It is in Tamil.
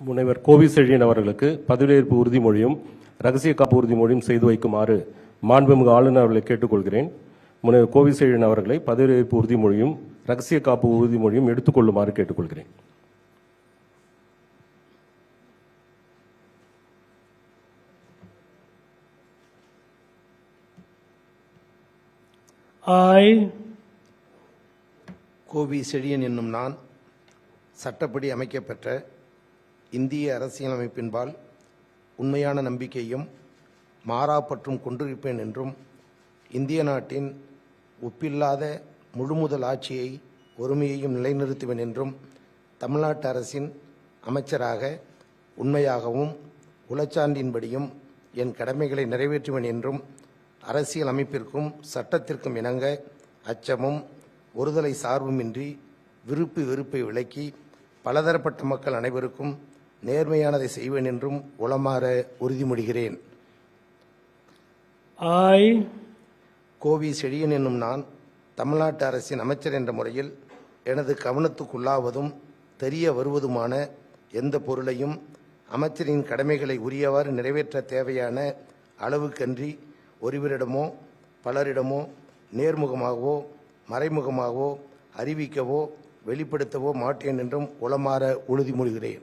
முனைவர் கோவி செழியன் அவர்களுக்கு பதவியேற்பு உறுதிமொழியும் ரகசிய காப்பு உறுதிமொழியும் செய்து வைக்குமாறு மாண்புமிகு ஆளுநர் அவர்களை கேட்டுக்கொள்கிறேன். முனைவர் கோவி செழியன் அவர்களை பதவியேற்பு உறுதிமொழியும் ரகசிய காப்பு உறுதிமொழியும் எடுத்துக்கொள்ளுமாறு கேட்டுக்கொள்கிறேன். I, கோவி செழியன் என்னும் நான் சட்டப்படி அமைக்கப்பெற்ற இந்திய அரசியலமைப்பின்பால் உண்மையான நம்பிக்கையும் மாறாப்பற்றும் கொண்டிருப்பேன் என்றும் இந்திய நாட்டின் ஒப்பில்லாத முழுமுதல் ஆட்சியை ஒருமையையும் நிலைநிறுத்துவேன் என்றும் தமிழ்நாட்டு அரசின் அமைச்சராக உண்மையாகவும் உளச்சான்றின்படியும் என் கடமைகளை நிறைவேற்றுவேன் என்றும் அரசியல் அமைப்பிற்கும் சட்டத்திற்கும் இணங்க அச்சமும் ஒருதலை சார்புமின்றி விருப்பு வெறுப்பை விலக்கி பலதரப்பட்ட மக்கள் அனைவருக்கும் நேர்மையானதை செய்வேன் என்றும் உளமாற உறுதிமொழிகிறேன். I, கோவி செழியன் என்னும் நான் தமிழ்நாட்டு அரசின் அமைச்சர் என்ற முறையில் எனது கவனத்துக்குள்ளாவதும் தெரிய வருவதுமான எந்த பொருளையும் அமைச்சரின் கடமைகளை உரியவாறு நிறைவேற்ற தேவையான அளவுக்கன்றி ஒருவரிடமோ பலரிடமோ நேர்முகமாகவோ மறைமுகமாகவோ அறிவிக்கவோ வெளிப்படுத்தவோ மாட்டேன் என்றும் உளமாற உறுதிமொழிகிறேன்.